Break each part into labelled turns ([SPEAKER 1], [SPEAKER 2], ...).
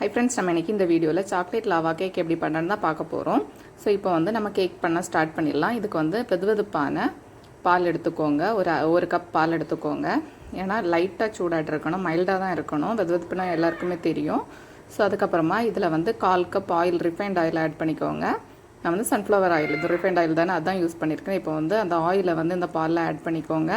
[SPEAKER 1] Hi friends நம்ம இன்றைக்கி இந்த வீடியோவில் சாக்லேட் லாவா கேக் எப்படி பண்ணுறேன்னு தான் பார்க்க போகிறோம் ஸோ இப்போ வந்து நம்ம கேக் பண்ண ஸ்டார்ட் பண்ணிடலாம். இதுக்கு வந்து வெதுவெதுப்பான பால் எடுத்துக்கோங்க. ஒரு ஒரு கப் பால் எடுத்துக்கோங்க. ஏன்னா லைட்டாக சூடாகிட்டு இருக்கணும் மைல்டாக தான் இருக்கணும். வெதுவெதுப்புனா எல்லாருக்குமே தெரியும். ஸோ அதுக்கப்புறமா இதில் வந்து கால் cup oil refined oil add பண்ணிக்கோங்க. நான் வந்து சன்ஃப்ளவர் ஆயில் இது ரிஃபைண்ட் ஆயில் தானே அதான் யூஸ் பண்ணியிருக்கேன் இப்போ வந்து அந்த ஆயிலை வந்து இந்த பாலில் ஆட் பண்ணிக்கோங்க.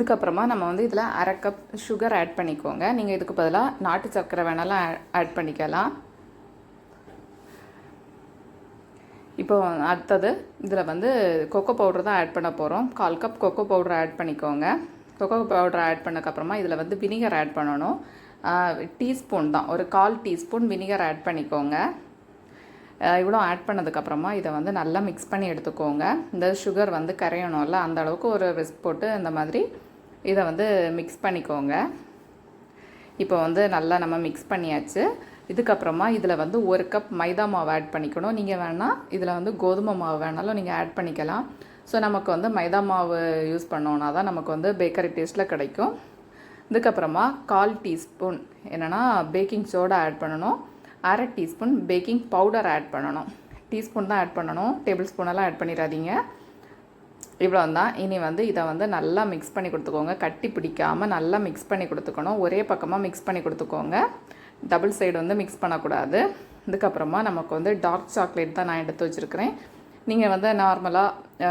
[SPEAKER 1] இதுக்கப்புறமா நம்ம வந்து இதில் அரை கப் சுகர் ஆட் பண்ணிக்கோங்க. நீங்கள் இதுக்கு பதிலாக நாட்டு சர்க்கரை வேணாலும் ஆட் பண்ணிக்கலாம். இப்போ அடுத்தது இதில் வந்து கொக்கோ பவுடர் தான் ஆட் பண்ண போகிறோம் கால் கப் கொக்கோ பவுடர் ஆட் பண்ணிக்கோங்க. கொக்கோ பவுடர் ஆட் பண்ணக்கப்புறமா இதில் வந்து வினிகர் ஆட் பண்ணணும். டீஸ்பூன் தான். ஒரு கால் டீஸ்பூன் வினிகர் ஆட் பண்ணிக்கோங்க. இவ்வளோ ஆட் பண்ணதுக்கப்புறமா இதை வந்து நல்லா மிக்ஸ் பண்ணி எடுத்துக்கோங்க. இந்த சுகர் வந்து கரையணும்ல அந்த அளவுக்கு ஒரு விஸ்க் போட்டு இந்த மாதிரி இதை வந்து மிக்ஸ் பண்ணிக்கோங்க. இப்போ வந்து நல்லா நம்ம மிக்ஸ் பண்ணியாச்சு. இதுக்கப்புறமா இதில் வந்து ஒரு கப் மைதா மாவு ஆட் பண்ணிக்கணும். நீங்கள் வேணால் இதில் வந்து கோதுமை மாவு வேணாலும் நீங்கள் ஆட் பண்ணிக்கலாம். ஸோ நமக்கு வந்து மைதா மாவு யூஸ் பண்ணோன்னா தான் நமக்கு வந்து பேக்கரி டேஸ்ட்டில் கிடைக்கும். இதுக்கப்புறமா கால் டீஸ்பூன் என்னென்னா பேக்கிங் சோடா ஆட் பண்ணணும். அரை டீஸ்பூன் பேக்கிங் பவுடர் ஆட் பண்ணணும். டீஸ்பூன் தான் ஆட் பண்ணணும். டேபிள் ஸ்பூனெல்லாம் ஆட் பண்ணிடாதீங்க. இவ்வளோ தான் இனி வந்து இதை வந்து நல்லா மிக்ஸ் பண்ணி கொடுத்துக்கோங்க. கட்டி பிடிக்காமல் நல்லா மிக்ஸ் பண்ணி கொடுத்துக்கணும். ஒரே பக்கமாக மிக்ஸ் பண்ணி கொடுத்துக்கோங்க. டபுள் சைடு வந்து மிக்ஸ் பண்ணக்கூடாது. இதுக்கப்புறமா நமக்கு வந்து டார்க் சாக்லேட் தான் நான் எடுத்து வச்சுருக்கிறேன். நீங்கள் வந்து நார்மலாக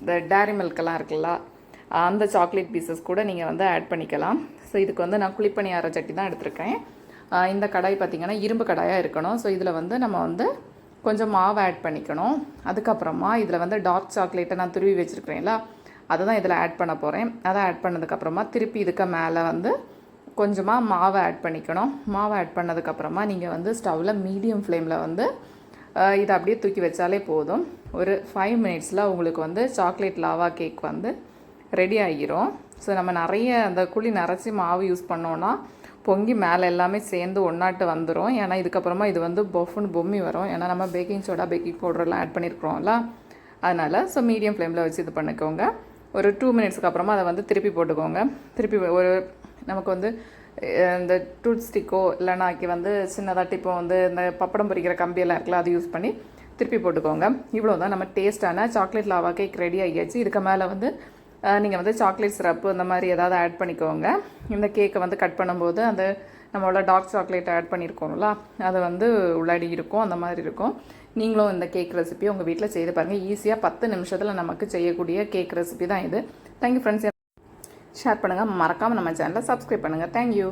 [SPEAKER 1] இந்த டேரி மில்கெல்லாம் இருக்குல்ல அந்த சாக்லேட் பீசஸ் கூட நீங்கள் வந்து ஆட் பண்ணிக்கலாம். ஸோ இதுக்கு வந்து நான் குழிப்பணியார சட்டி தான் எடுத்திருக்கேன். இந்த கடாய் பார்த்திங்கன்னா இரும்பு கடாயாக இருக்கணும். ஸோ இதில் வந்து நம்ம வந்து கொஞ்சம் மாவு ஆட் பண்ணிக்கணும். அதுக்கப்புறமா இதில் வந்து டார்க் சாக்லேட்டை நான் துருவி வச்சுருக்கிறேன்ல அதை தான் இதில் ஆட் பண்ண போகிறேன் அதை ஆட் பண்ணதுக்கப்புறமா திருப்பி இதுக்கு மேலே வந்து கொஞ்சமாக மாவை ஆட் பண்ணிக்கணும். மாவை ஆட் பண்ணதுக்கப்புறமா நீங்கள் வந்து ஸ்டவ்வில் மீடியம் ஃப்ளேமில் வந்து இதை அப்படியே தூக்கி வச்சாலே போதும். ஒரு ஃபைவ் மினிட்ஸில் உங்களுக்கு வந்து சாக்லேட் லாவா கேக் வந்து ரெடி ஆகிரும் ஸோ நம்ம நிறைய அந்த குழி நிறச்சி மாவு யூஸ் பண்ணோன்னா பொங்கி மேலே எல்லாமே சேர்ந்து ஒன்றாட்டு வந்துடும் ஏன்னா இதுக்கப்புறமா இது வந்து பொஃப்னு பொம்மி வரும். ஏன்னா நம்ம பேக்கிங் சோடா பேக்கிங் பவுடர்லாம் ஆட் பண்ணியிருக்கிறோம்ல அதனால் ஸோ மீடியம் ஃப்ளேமில் வச்சு இது பண்ணிக்கோங்க. ஒரு டூ மினிட்ஸ்க்கு அப்புறமா அதை வந்து திருப்பி போட்டுக்கோங்க. திருப்பி ஒரு நமக்கு வந்து இந்த டூத் ஸ்டிக்கோ இல்லைனாக்கி வந்து சின்னதாட்டி இப்போ வந்து இந்த பப்படம் பொறிக்கிற கம்பியெல்லாம் இருக்குல்ல அது யூஸ் பண்ணி திருப்பி போட்டுக்கோங்க. இவ்வளோ தான் நம்ம டேஸ்ட்டான சாக்லேட் லாவா கேக் ரெடி ஆகியாச்சு. இதுக்கு மேலே வந்து நீங்கள் வந்து சாக்லேட் சிரப்பு இந்த மாதிரி ஏதாவது ஆட் பண்ணிக்கோங்க. இந்த கேக்கை வந்து கட் பண்ணும்போது அந்த நம்மளோட டார்க் சாக்லேட் ஆட் பண்ணியிருக்கோம்ல அது வந்து உள்ளாடி இருக்கும் அந்த மாதிரி இருக்கும். நீங்களும் இந்த கேக் ரெசிபி உங்கள் வீட்டில் செய்து பாருங்கள் ஈஸியாக பத்து நிமிஷத்தில் நமக்கு செய்யக்கூடிய கேக் ரெசிபி தான் இது. தேங்க்யூ ஃப்ரெண்ட்ஸ் ஷேர் பண்ணுங்கள் மறக்காமல் நம்ம சேனலை சப்ஸ்கிரைப் பண்ணுங்கள் தேங்க்யூ